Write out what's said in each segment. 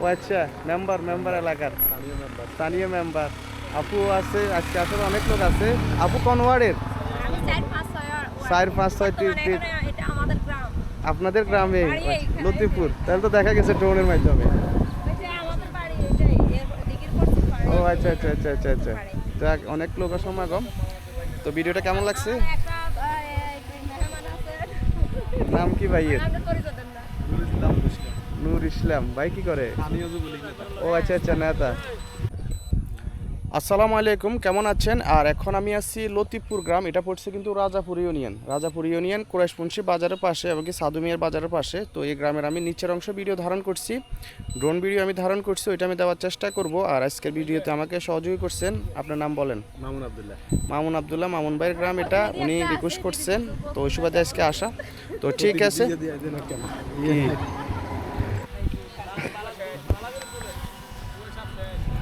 ও আচ্ছা member member এলাকার। স্থানীয় মেম্বার আপু আছে আজকে আসলে অনেক লোক আছে। আপু কোন ওয়ার্ডের? চার পাঁচ ছয় আপনাদের গ্রামে? লতিপুর তাহলে তো দেখা গেছে ড্রোনের মাধ্যমে। ও আচ্ছা আচ্ছা আচ্ছা আচ্ছা আচ্ছা। যাক অনেক লোক সমাগম। তো ভিডিওটা কেমন লাগছে? নাম কি ভাইয়ের? নূর ইসলাম। ভাই কি করে? ও আচ্ছা আচ্ছা নেতা। আসসালামু আলাইকুম কেমন আছেন? আর এখন আমি আছি লতিপুর গ্রাম। এটা পড়ছে কিন্তু রাজাপুর ইউনিয়ন। রাজাপুর ইউনিয়ন কুরাইশপুঞ্চি বাজারের পাশে এবং কি সাধুমিয়ার বাজারের পাশে। তো এই গ্রামের আমি নিচের অংশ ভিডিও ধারণ করছি। ড্রোন ভিডিও আমি ধারণ করছি ওইটা আমি দেওয়ার চেষ্টা করব। আর আজকের ভিডিওতে আমাকে সহযোগী করছেন আপনার নাম বলেন? মামুন আব্দুল্লাহ। মামুন আবদুল্লাহ মামুন ভাইয়ের গ্রাম এটা। উনি রিকোয়েস্ট করছেন। তো ওই সুবাদে আজকে আসা। তো ঠিক আছে কি?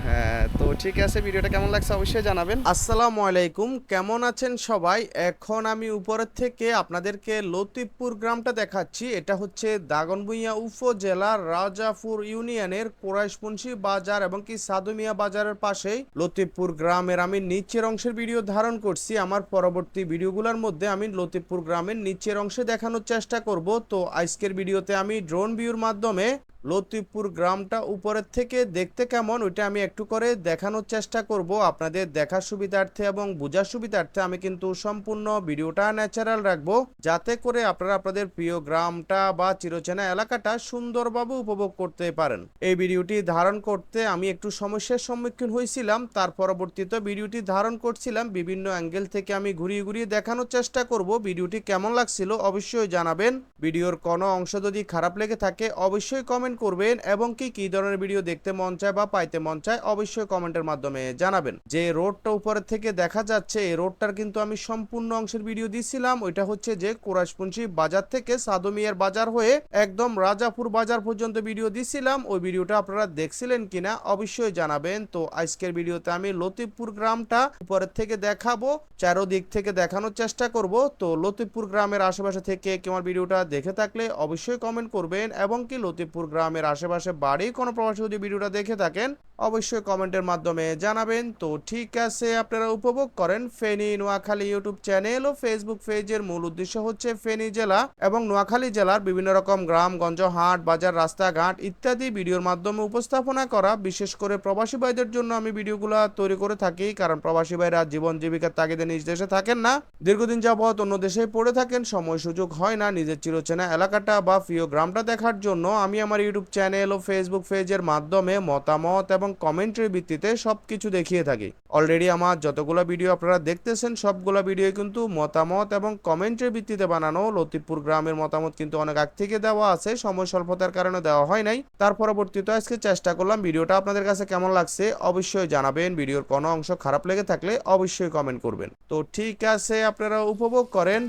হ্যাঁ তো ঠিক আছে, ভিডিওটা কেমন লাগছে অবশ্যই জানাবেন। আসসালামু আলাইকুম, কেমন আছেন সবাই? এখন আমি উপরের থেকে আপনাদেরকে লতিফপুর গ্রামটা দেখাচ্ছি। এটা হচ্ছে দাগনভূঞা উপজেলার রাজাপুর ইউনিয়নের কোরাইশপুঞ্চি বাজার এবং কি সাদুমিয়া বাজারের পাশেই লতিফপুর গ্রামের আমি নিচের অংশের ভিডিও ধারণ করছি। আমার পরবর্তী ভিডিওগুলোর মধ্যে আমি লতিফপুর গ্রামের নিচের অংশে দেখানোর চেষ্টা করব। তো আজকের ভিডিওতে আমি ড্রোন ভিউর মাধ্যমে লতিফপুর গ্রামটা উপরের থেকে দেখতে কেমন, ওইটা আমি একটু করে দেখানোর চেষ্টা করব। আপনাদের দেখার সুবিধার্থে এবং বোঝার সুবিধার্থে আমি কিন্তু সম্পূর্ণ ভিডিওটা ন্যাচারাল রাখব। যাতে করে আপনারা আপনাদের প্রিয় গ্রামটা বা চিরচেনা এলাকাটা সুন্দরভাবে উপভোগ করতে পারেন। এই ভিডিওটি ধারণ করতে আমি একটু সমস্যার সম্মুখীন হয়েছিলাম, তার পরবর্তীতে ভিডিওটি ধারণ করছিলাম। বিভিন্ন অ্যাঙ্গেল থেকে আমি ঘুরিয়ে ঘুরিয়ে দেখানোর চেষ্টা করব, ভিডিওটি কেমন লাগছিল অবশ্যই জানাবেন। ভিডিওর কোনো অংশ যদি খারাপ লেগে থাকে, অবশ্যই কমেন্ট করবেন এবং কি কি ধরনের ভিডিও দেখতে মন চায় বা পাইতে মন চায় অবশ্যই কমেন্টের মাধ্যমে জানাবেন। যে রোডটা উপরের থেকে দেখা যাচ্ছে, এই রোডটার কিন্তু আমি সম্পূর্ণ অংশের ভিডিও দিছিলাম। ওইটা হচ্ছে যে কোরাসপুঞ্চি বাজার থেকে সাদুমিয়ার বাজার হয়ে একদম রাজাপুর বাজার পর্যন্ত ভিডিও দিছিলাম। ওই ভিডিওটা আপনারা দেখছিলেন কিনা অবশ্যই জানাবেন। তো আজকের ভিডিওতে আমি লতিফপুর গ্রামটা উপরের থেকে দেখাবো, চারোদিক থেকে দেখানোর চেষ্টা করব। তো লতিফপুর গ্রামের আশেপাশে থেকে কেমন ভিডিওটা দেখে থাকলে অবশ্যই কমেন্ট করবেন এবং কি লতিফপুর গ্রামের আশেপাশে বাড়ি কোনো প্রবাসী যদি ভিডিওটা দেখে থাকেন অবশ্যই কমেন্টের মাধ্যমে জানাবেন। তো ঠিক আছে, আপনারা উপভোগ করেন ফেনী নোয়াখালী ইউটিউব চ্যানেল ও ফেসবুক পেজের মূল উদ্দেশ্য হচ্ছে ফেনী জেলা এবং নোয়াখালী জেলার বিভিন্ন রকম গ্রামগঞ্জ, হাট, বাজার, রাস্তাঘাট ইত্যাদি ভিডিওর মাধ্যমে উপস্থাপনা করা। বিশেষ করে প্রবাসী ভাইদের জন্য আমি ভিডিওগুলো তৈরি করে থাকি, কারণ প্রবাসী ভাইরা জীবন জীবিকার তাগিদে নিজ দেশে থাকেন না। দীর্ঘদিন যাবৎ অন্য দেশে পড়ে থাকেন, সময় সুযোগ হয় না নিজের চিরচেনা এলাকাটা বা প্রিয় গ্রামটা দেখার জন্য। আমি আমার ইউটিউব চ্যানেল ও ফেসবুক পেজের মাধ্যমে মতামত এবং কমেন্টের ভিত্তিতে সবকিছু দেখিয়ে থাকি। অলরেডি আমার যতগুলো ভিডিও আপনারা দেখতেছেন, সবগুলো ভিডিও কিন্তু মতামত এবং কমেন্টের ভিত্তিতে বানানো। লতিফপুর গ্রামের মতামত কিন্তু অনেক আগ থেকে দেওয়া আছে, সময় স্বল্পতার কারণে দেওয়া হয় নাই। তার পরবর্তীতে আজকে চেষ্টা করলাম ভিডিওটা আপনাদের কাছে কেমন লাগছে অবশ্যই জানাবেন। ভিডিওর কোনো অংশ খারাপ লেগে থাকলে অবশ্যই কমেন্ট করবেন। তো ঠিক আছে, আপনারা উপভোগ করেন।